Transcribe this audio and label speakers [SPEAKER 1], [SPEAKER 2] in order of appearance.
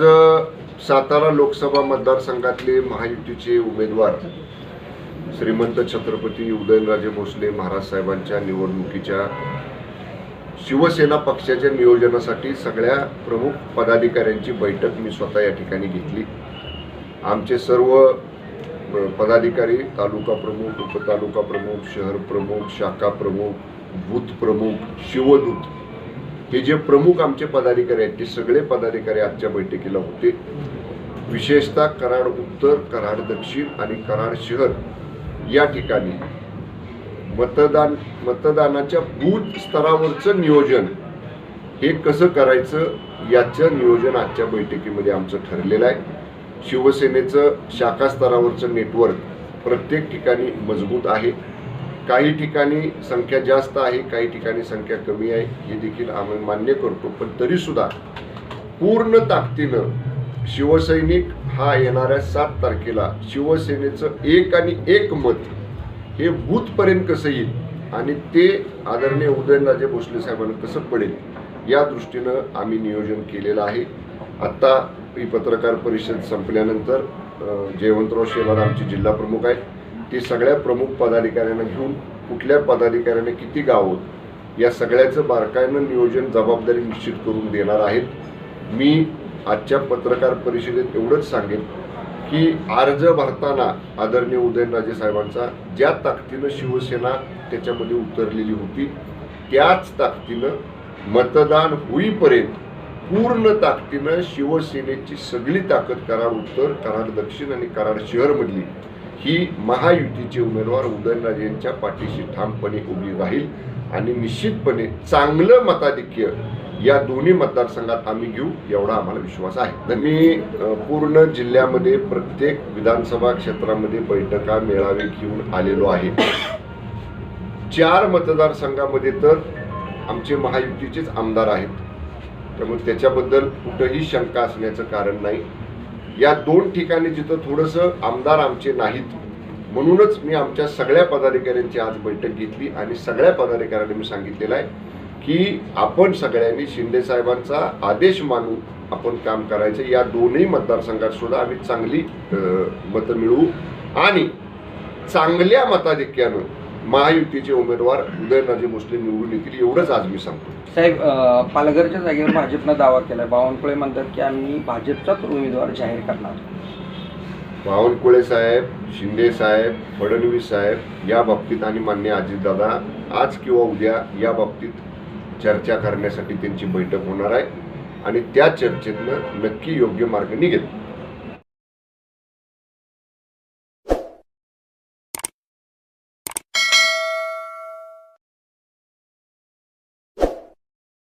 [SPEAKER 1] सातारा लोकसभा मतदारसंघातले महायुतीचे उमेदवार श्रीमंत छत्रपती उदयनराजे भोसले महाराज साहेबांच्या निवडणुकीच्या शिवसेना पक्षाच्या नियोजनासाठी सगळ्या प्रमुख पदाधिकाऱ्यांची बैठक मी स्वतः या ठिकाणी घेतली. आमचे सर्व पदाधिकारी तालुका प्रमुख उपतालुका प्रमुख शहर प्रमुख शाखा प्रमुख बूथ प्रमुख शिवदूत हे जे प्रमुख आमचे पदाधिकारी आहेत ते सगळे पदाधिकारी आजच्या बैठकीला होते. विशेषतः कराड उत्तर कराड दक्षिण आणि कराड शहर या ठिकाणी मतदान मतदानाच्या बूथ स्तरावरचं नियोजन हे कसं करायचं याचं नियोजन आजच्या बैठकीमध्ये आमचं ठरलेलं आहे. शिवसेनेचं शाखा स्तरावरचं नेटवर्क प्रत्येक ठिकाणी मजबूत आहे. काही ठिकाणी संख्या जास्त आहे काही ठिकाणी संख्या कमी आहे. हे देखील आम्ही मान्य करतो. पण तरीसुद्धा पूर्ण ताकदीनं शिवसैनिक हा येणाऱ्या सात तारखेला शिवसेनेचं एक आणि एक मत हे बूथपर्यंत कसं येईल आणि ते आदरणीय उदयनराजे भोसले साहेबांना कसं पडेल या दृष्टीनं आम्ही नियोजन केलेलं आहे. आत्ता ही पत्रकार परिषद संपल्यानंतर जयवंतराव शेलार आमचे जिल्हा प्रमुख आहेत. ते सगळ्या प्रमुख पदाधिकाऱ्यांना घेऊन कुठल्या पदाधिकाऱ्याने किती गावं या सगळ्याचं बारकाईनं नियोजन जबाबदारी निश्चित करून देणार आहेत. मी आजच्या पत्रकार परिषदेत एवढंच सांगेन की अर्ज भरताना आदरणीय उदयनराजे साहेबांचा ज्या ताकदीनं शिवसेना त्याच्यामध्ये उतरलेली होती त्याच ताकदीनं मतदान होईपर्यंत पूर्ण ताकदीनं शिवसेनेची सगळी ताकद कराड उत्तर कराड दक्षिण आणि कराड शहरमधली ही महायुतीचे उमेदवार उदयनराजेंच्या पाठीशी ठामपणे उभी राहील आणि निश्चितपणे चांगलं मताधिक्य या दोन्ही मतदारसंघात आम्ही घेऊ एवढा आम्हाला विश्वास आहे. तर मी पूर्ण जिल्ह्यामध्ये प्रत्येक विधानसभा क्षेत्रामध्ये बैठका मेळावे घेऊन आलेलो आहे. चार मतदारसंघामध्ये तर आमचे महायुतीचेच आमदार आहेत. त्यामुळे त्याच्याबद्दल कुठंही शंका असण्याचं कारण नाही. या दोन ठिकाणी जिथं थोडंसं आमदार आमचे नाहीत म्हणूनच मी आमच्या सगळ्या पदाधिकाऱ्यांची आज बैठक घेतली आणि सगळ्या पदाधिकाऱ्यांनी मी सांगितलेलं आहे की आपण सगळ्यांनी शिंदे साहेबांचा आदेश मानून आपण काम करायचं. या दोन्ही मतदारसंघात सुद्धा आम्ही चांगली मतं मिळवू आणि चांगल्या मताधिक्यानं महायुतीचे उमेदवार उदयनराजे भोसले निवडून येतील एवढंच आज मी सांगतो.
[SPEAKER 2] साहेब पालघरच्या जागेवर भाजपनं दावा केलाय. बावनकुळे म्हणतात की आम्ही भाजपचाच उमेदवार जाहीर करणार.
[SPEAKER 1] बावनकुळे साहेब शिंदे साहेब फडणवीस साहेब या बाबतीत आणि मान्य अजितदादा आज किंवा उद्या या बाबतीत चर्चा करण्यासाठी त्यांची बैठक होणार आहे आणि त्या चर्चेतनं नक्की योग्य मार्ग निघेल.